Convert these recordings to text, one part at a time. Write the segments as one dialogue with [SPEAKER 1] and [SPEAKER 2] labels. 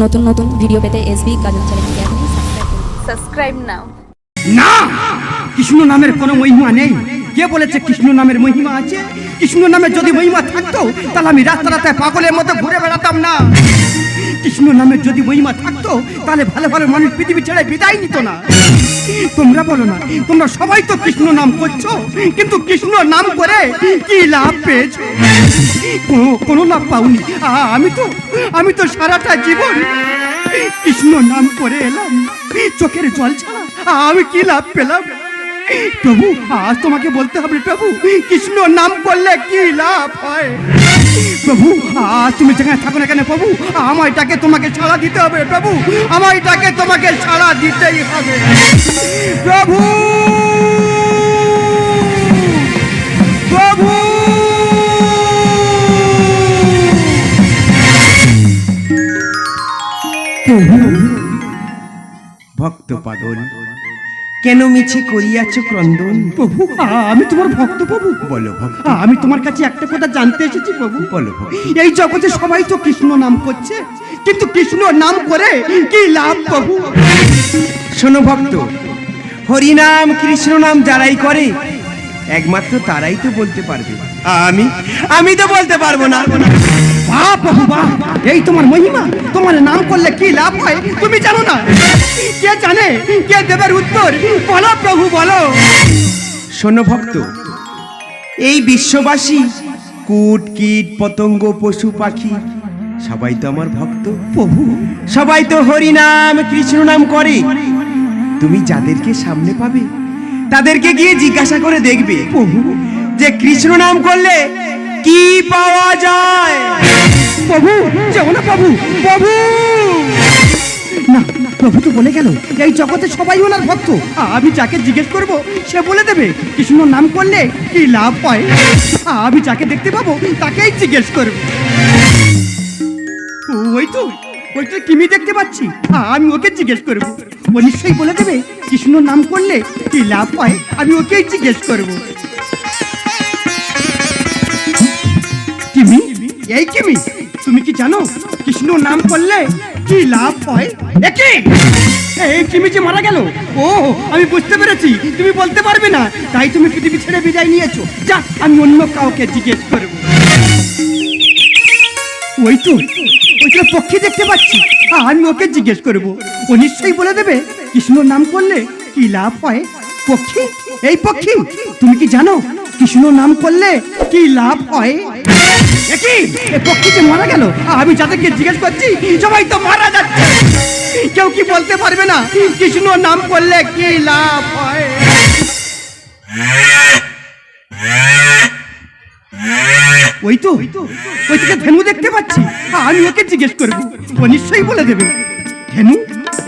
[SPEAKER 1] নতুন নতুন ভিডিও পেতে এসবি গাজন চ্যানেলকে আপনি সাবস্ক্রাইব
[SPEAKER 2] নাও
[SPEAKER 3] না! কৃষ্ণ নামের কোনো মহিমা নেই। কে বলেছে কৃষ্ণ নামের মহিমা আছে? কৃষ্ণ নামে যদি মহিমা থাকতো তাহলে আমি রাস্তা রাস্তায় পাগলের মতো ঘুরে বেড়াতাম না। কৃষ্ণ নামের যদি মহিমা থাকতো, তাহলে ভালো ভালো মানুষ পৃথিবী ছেড়ে বিদায় নিত না। তোমরা বলো না, তোমরা সবাই তো কৃষ্ণ নাম করছ, কিন্তু কৃষ্ণ নাম করে কি লাভ পেয়েছ? কোনো কোনো লাভ পাওনি। আমি তো আমি তো সারাটা জীবন কৃষ্ণ নাম করে এলাম, চোখের জল ছাড়া। আমি কি লাভ পেলাম? প্রভু, আজ তোমাকে বলতে হবে প্রভু, কৃষ্ণ নাম করলে কি লাভ হয়? প্রভু, আজ তুমি যেখানে থাকো না কেন প্রভু আমার এটাকে তোমাকে ছাড়া দিতে হবে প্রভু আমার এটাকে তোমাকে ছাড়া দিতেই হবে। প্রভু! প্রভু!
[SPEAKER 4] ভক্ত পাগল কেন মিছে করিয়াছ ক্রন্দন?
[SPEAKER 3] প্রভু আমি তোমার ভক্ত প্রভু।
[SPEAKER 4] বলো ভক্ত।
[SPEAKER 3] আমি তোমার কাছে একটা কথা জানতে এসেছি প্রভু।
[SPEAKER 4] বলো
[SPEAKER 3] এই জগতে সবাই তো কৃষ্ণ নাম করছে কিন্তু কৃষ্ণ নাম করে কি লাভ প্রভু?
[SPEAKER 4] শোনো ভক্ত হরিনাম কৃষ্ণ নাম যারাই করে একমাত্র তারাই তো বলতে পারবে। আমি? আমি তো বলতে পারব না।
[SPEAKER 3] বাহ প্রভু বাহ এই তোমার মহিমা তোমার নাম করলে কি লাভ হয় তুমি জানো না? কে জানে কে দেবের উত্তর? বলো প্রভু বলো।
[SPEAKER 4] শোনো ভক্ত এই বিশ্ববাসী কুট কীট পতঙ্গ পশু পাখি সবাই তো আমার ভক্ত।
[SPEAKER 3] প্রভু।
[SPEAKER 4] সবাই তো হরিনাম কৃষ্ণ নাম করে। তুমি যাদেরকে সামনে পাবে তাদেরকে গিয়ে জিজ্ঞাসা করে দেখবে
[SPEAKER 3] প্রভু।
[SPEAKER 4] যে কৃষ্ণ নাম করলে কি পাওয়া যায়?
[SPEAKER 3] প্রভু, যাও না প্রভু প্রভু! না, প্রভু তো বলে গেল, এই জগতে সবাই ওনার ভক্ত। আমি যাকে জিজ্ঞেস করব, সে বলে দেবে কৃষ্ণ নাম করলে, কি লাভ হয়। আমি যাকে দেখতে পাবো, তাকেই জিজ্ঞেস করব। ওই তো ওই তো কিমি দেখতে পাচ্ছি। আমি ওকে জিজ্ঞেস করব। ও নিশ্চয়ই বলে দেবে কৃষ্ণ নাম করলে, কি লাভ হয়, আমি ওকেই জিজ্ঞেস করব। এই কিমি তুমি কি জানো? কৃষ্ণ নাম করলে কি লাভ হয়? একি এই কিমি যে মারা গেল? ও, আমি বুঝতে পেরেছি। তুমি বলতে পারবে না। তাই তুমি পৃথিবী ছেড়ে বিদায় নিয়েছো। যা, আমি অন্য কাউকে জিজ্ঞেস করব। ওই তো ওই তো পক্ষী দেখতে পাচ্ছি। আমি ওকে জিজ্ঞেস করব। ও নিশ্চয়ই বলে দেবে, কৃষ্ণ নাম করলে কি লাভ হয়? পক্ষী? এই পক্ষী, তুমি কি জানো? কৃষ্ণ নাম করলে কি লাভ হয়? একই এ পক্ষী মারা গেল? আমি যাদেরকে জিজ্ঞেস করছি, সবাই তো মারা যাচ্ছে। কেউ কি বলতে পারবে না? কৃষ্ণ নাম করলে কি লাভ ওই তো, ওই থেকে ধেনু দেখতে পাচ্ছি। আমি ওকে জিজ্ঞেস করব। ও নিশ্চয়ই বলে দেবে। ধেনু?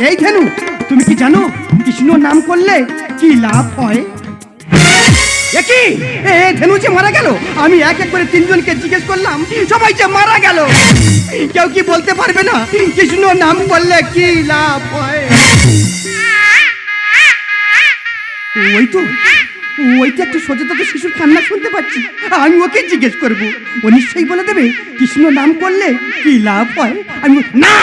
[SPEAKER 3] এই ধেনু, তুমি কি জানো কৃষ্ণ নাম করলে কি লাভ হয়? একই এ ধেনু যে মারা গেল? আমি এক এক করে তিনজনকে জিজ্ঞেস করলাম, সবাই যে মারা গেল। কেউ কি বলতে পারবে না? কৃষ্ণ নাম করলে কি লাভ হয়? ওই তো ওই তো একটা সচেতন শিশুর কান্না শুনতে পাচ্ছি। আমি ওকে জিজ্ঞেস করব। ও নিশ্চয়ই বলে দেবে, কৃষ্ণ নাম করলে কি লাভ হয়? আমি না!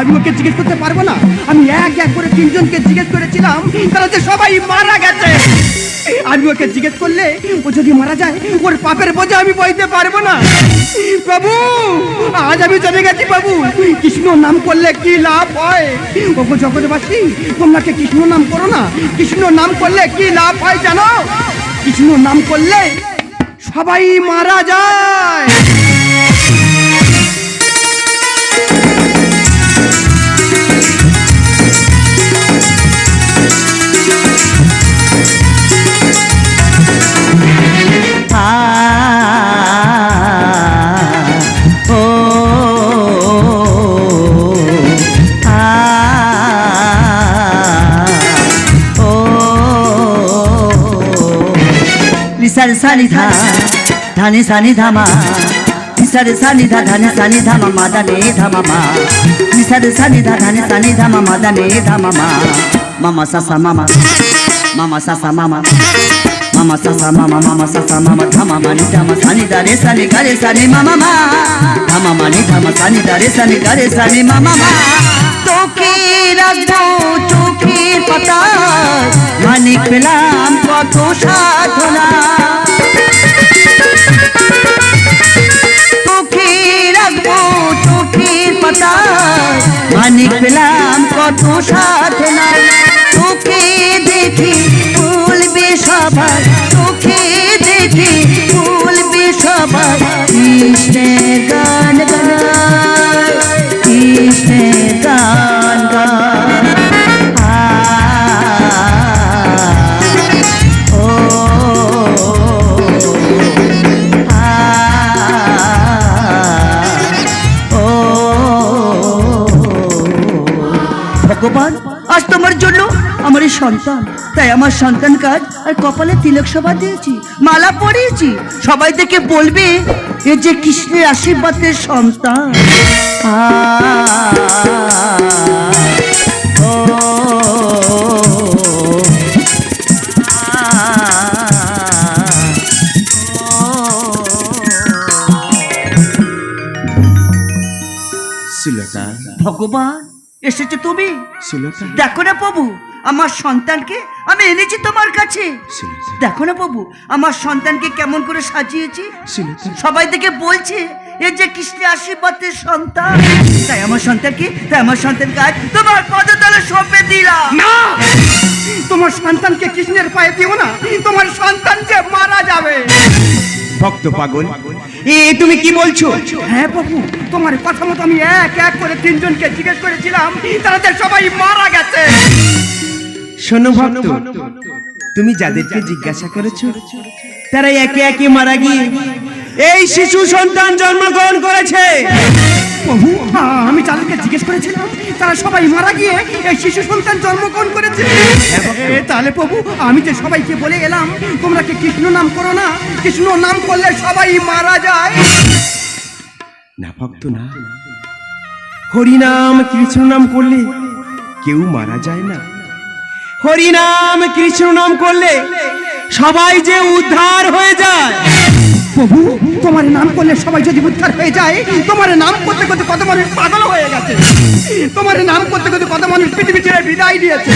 [SPEAKER 3] আমি ওকে জিজ্ঞেস করতে পারব না। আমি এক এক করে তিনজনকে জিজ্ঞেস করেছিলাম, তারা যে সবাই মারা গেছে। আমি ওকে জিজ্ঞেস করলে ও যদি মারা যায়, ওর পাপের বোঝা আমি বইতে পারব না। বাবু আজ আমি জেনে গেছি বাবু কৃষ্ণ নাম করলে কি লাভ হয়? ওগো জগৎবাসী, তোমরা কি কৃষ্ণ নাম করো না? কৃষ্ণ নাম করলে কি লাভ হয় জানো? কৃষ্ণ নাম করলে সবাই মারা যায়।
[SPEAKER 5] নিসার সানি ধা ধানি সানি ধামা নিসার সানি ধা ধানি সানি ধামা মাদানে ধামা মা নিসার সানি ধা ধানি সানি ধামা মাদানে ধামা মা মামা সাসা মামা মামা সাসা মামা মামা সাসা মামা মামা সাসা মামা ধামা মানি ধামা সানি দারে সানি গারে সানি মামা মা ধামা মানি ধামা সানি দারে সানি গারে সানি মামা মা তোকে রাখবো চোখের পাতা মানিক পেলাম কত সাধনা রাখব চোখের পাতা। মানিক পেলাম কত সাধনা তোকে দেখি বলবে সবার। তোকে আমার এই সন্তান। তাই আমার সন্তান কাজ আর কপালে তিলক সভা দিয়েছি মালা পরিয়েছি। সবাই দেখে বলবে এ যে কৃষ্ণের আশীর্বাদের সন্তান। ভগবান এসেছ তুমি? দেখো না প্রভু আমার সন্তানকে আমি এনেছি তোমার কাছে। দেখো না প্রভু আমার সন্তানকে কেমন করে সাজিয়েছি। সবাই দেখে বলছে এ যে কৃষ্ণের আশীর্বাদের সন্তান। তাই আমার সন্তানকে তাই আমার সন্তানকে আজ তোমার পদতলে সঁপে দিলাম।
[SPEAKER 3] না! তোমার সন্তানকে কৃষ্ণের পায়ে দিও না। তোমার সন্তান যে মারা যাবে।
[SPEAKER 4] ভক্ত পাগল এ তুমি কি বলছো?
[SPEAKER 3] হ্যাঁ বাবু তোমার কথা মতো আমি এক এক করে তিনজনকে জিজ্ঞেস করেছিলাম তারা যে সবাই মারা গেছে।
[SPEAKER 4] শোনো ভক্ত তুমি যাদেরকে জিজ্ঞাসা করেছ তারা একে একে মারা গিয়ে এই শিশু সন্তান জন্মগ্রহণ করেছে।
[SPEAKER 3] প্রভু হ্যাঁ, আমি যাদেরকে জিজ্ঞেস করেছিলাম তারা সবাই মারা গিয়ে এই শিশু সন্তান জন্মগ্রহণ করেছে। তাহলে প্রভু আমি যে সবাইকে বলে এলাম তোমরা কি কৃষ্ণ নাম করো না? কৃষ্ণ নাম করলে সবাই মারা যায়।
[SPEAKER 4] না ভক্ত না। হরিনাম কৃষ্ণ নাম করলে কেউ মারা যায় না। হরিনাম কৃষ্ণ নাম করলে সবাই যে উদ্ধার হয়ে যায়।
[SPEAKER 3] প্রভু, তোমার নাম করলে সবাই যদি উদ্ধার হয়ে যায়, তোমার নাম করতে করতে কত মানুষ পাগল হয়ে গেছে। তোমার নাম করতে করতে কত মানুষ পৃথিবী ছেড়ে বিদায় দিয়েছে।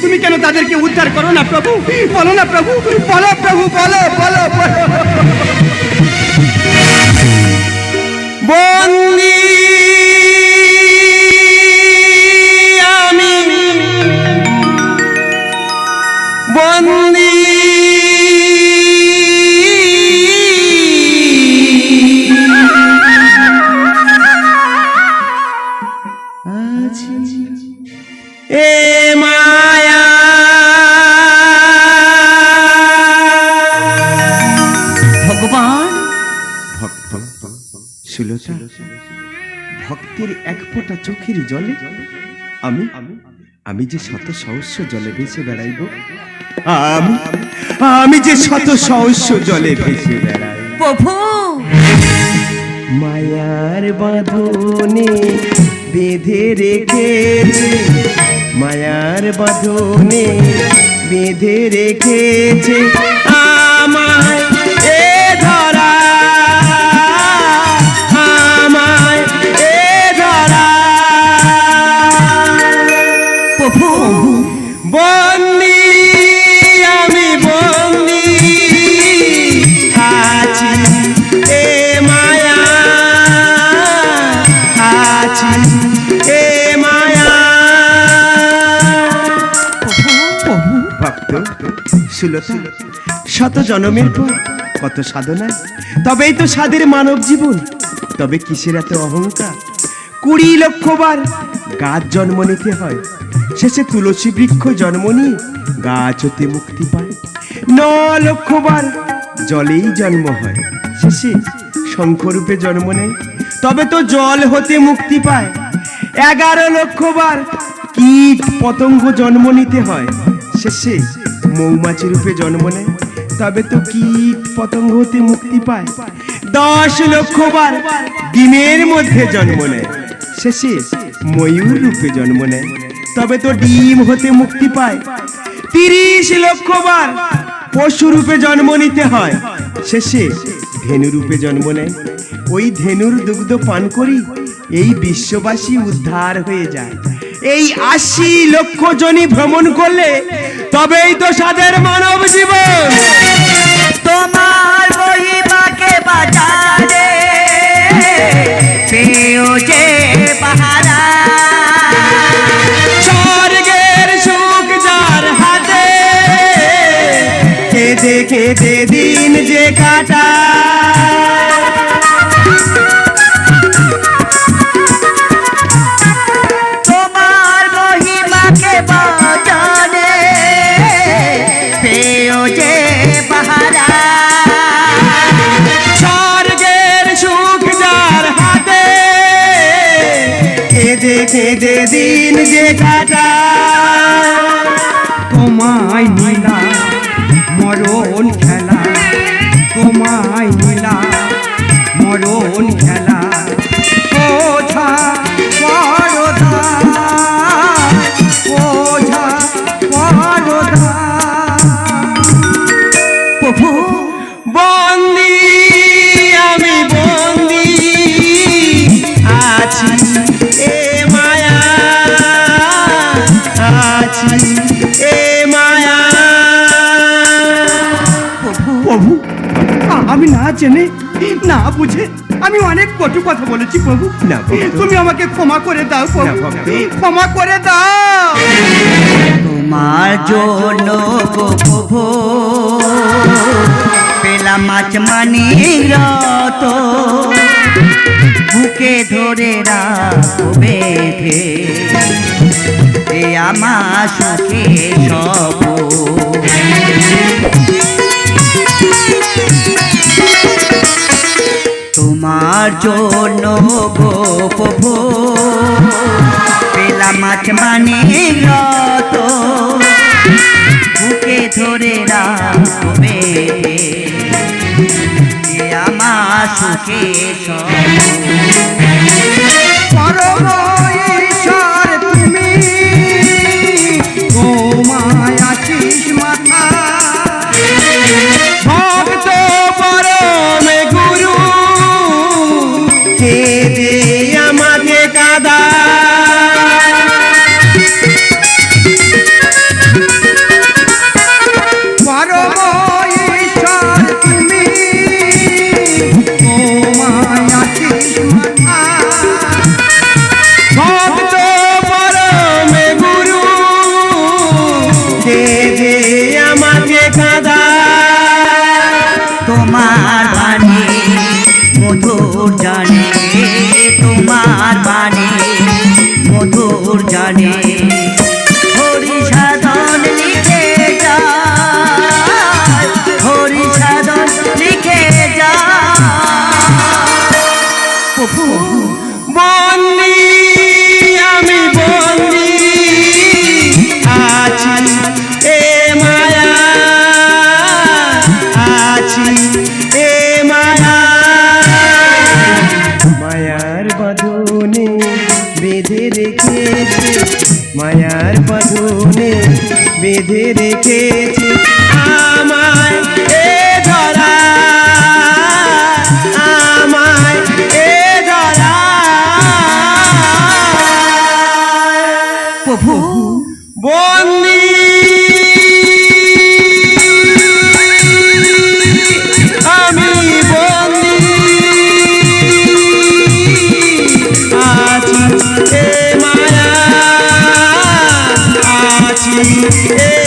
[SPEAKER 3] তুমি কেন তাদেরকে উদ্ধার করো না, প্রভু? বলো না, প্রভু। বলো প্রভু বলো বলো।
[SPEAKER 4] বন্দি মায়া।
[SPEAKER 5] ভগবান।
[SPEAKER 4] ভক্ত সুলতা ভক্তের এক ফোঁটা চোখের জলে আমি আমি যে শত সহস্র জলে ভেসে বেড়াইব আমি আমি যে শত সহস্র জলে ভেসে বেড়াই
[SPEAKER 5] প্রভু।
[SPEAKER 4] মায়ার বাঁধনে বেঁধে রেখেছে মায়ার বাঁধনে বেঁধে রেখেছে সুলতা শত জনমের পর কত সাধনায় তবেই তো স্বাদের মানব জীবন, তবে কিসের এত অহংকার? কুড়ি লক্ষ বার গাছ জন্ম নিতে হয়, শেষে তুলসী বৃক্ষ জন্ম নিয়ে গাছ হতে মুক্তি পায়। ন লক্ষ বার জলেই জন্ম হয়, শেষে শঙ্খরূপে জন্ম নেয়, তবে তো জল হতে মুক্তি পায়। এগারো লক্ষ বার কীট পতঙ্গ জন্ম নিতে হয়, শেষে মৌমাছি রূপে জন্ম নেয়, তবে তো কীট পতঙ্গ হতে মুক্তি পায়? দশ লক্ষ বার ডিমের মধ্যে জন্ম নেয়, শেষে ময়ূর রূপে জন্ম নেয়, তবে তো ডিম হতে মুক্তি পায়। তিরিশ লক্ষ বার পশু রূপে জন্ম নিতে হয়, শেষে ধেনু রূপে জন্ম নেয়। ওই ধেনুর দুগ্ধ পান করি, এই বিশ্ববাসী উদ্ধার হয়ে যায়। এই আশি লক্ষ জনি ভ্রমণ করলে তবেই তো সাদের মানব জীবন।
[SPEAKER 5] তোমার মহিমাকে বাজারে পেও যে পাহারা।
[SPEAKER 4] স্বর্গের সুখ যার হাতে কেঁদে কেঁদে দিন যে কাটা কেঁদে কেঁদে দিন যে কাটা।
[SPEAKER 3] জেনে না বুঝে। আমি অনেক কটু কথা বলেছি প্রভু।
[SPEAKER 4] না, ভক্ত।
[SPEAKER 3] তুমি আমাকে ক্ষমা করে দাও
[SPEAKER 4] না, ভক্ত।
[SPEAKER 3] ক্ষমা করে দাও।
[SPEAKER 5] তোমার জন্য প্রভু পেলাম মাছ মানি রত। বুকে ধরে রাখো বেঁধে। এ আমার সুখে সব। তোমার জন্য গো পেলা মাছ মানে রত বুকে ধরে রাখবে। আমার সুখে সব। মধুর জানে।
[SPEAKER 4] মায়ার বাঁধনে বেঁধে রেখেছে আছি